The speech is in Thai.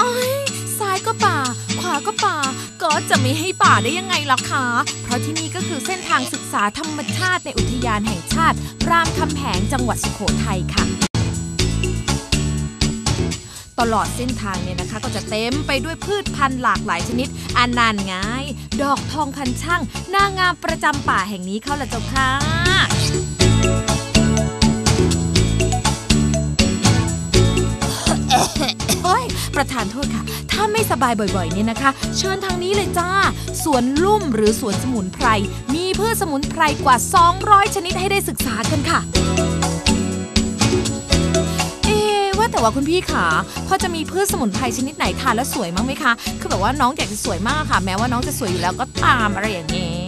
อ้ยซ้ายก็ป่า ขวาก็ป่า ก็จะไม่ให้ป่าได้ยังไงล่ะคะ เพราะที่นี่ก็คือเส้นทางศึกษาธรรมชาติในอุทยานแห่งชาติ รามคำแหงจังหวัดสุโขทัยค่ะตลอดเส้นทางเนี่ยนะคะก็จะเต็มไปด้วยพืชพันธุ์หลากหลายชนิดอันนานไงดอกทองพันช่างนางงามประจำป่าแห่งนี้เขาละเจ้าค่ะ ประธานโทษค่ะ ถ้าไม่สบายบ่อยๆเนี่ยนะคะ เชิญทางนี้เลยจ้า สวนลุ่มหรือสวนสมุนไพร มีพืชสมุนไพรกว่า 200 ชนิดให้ได้ศึกษากันค่ะเอ๊ว่าแต่ว่าคุณพี่ขาพอจะมีพืชสมุนไพรชนิดไหนทานแล้วสวยมั้งไหมคะ คือแบบว่าน้องอยากจะสวยมากค่ะ แม้ว่าน้องจะสวยอยู่แล้วก็ตามอะไรอย่างเงี้ย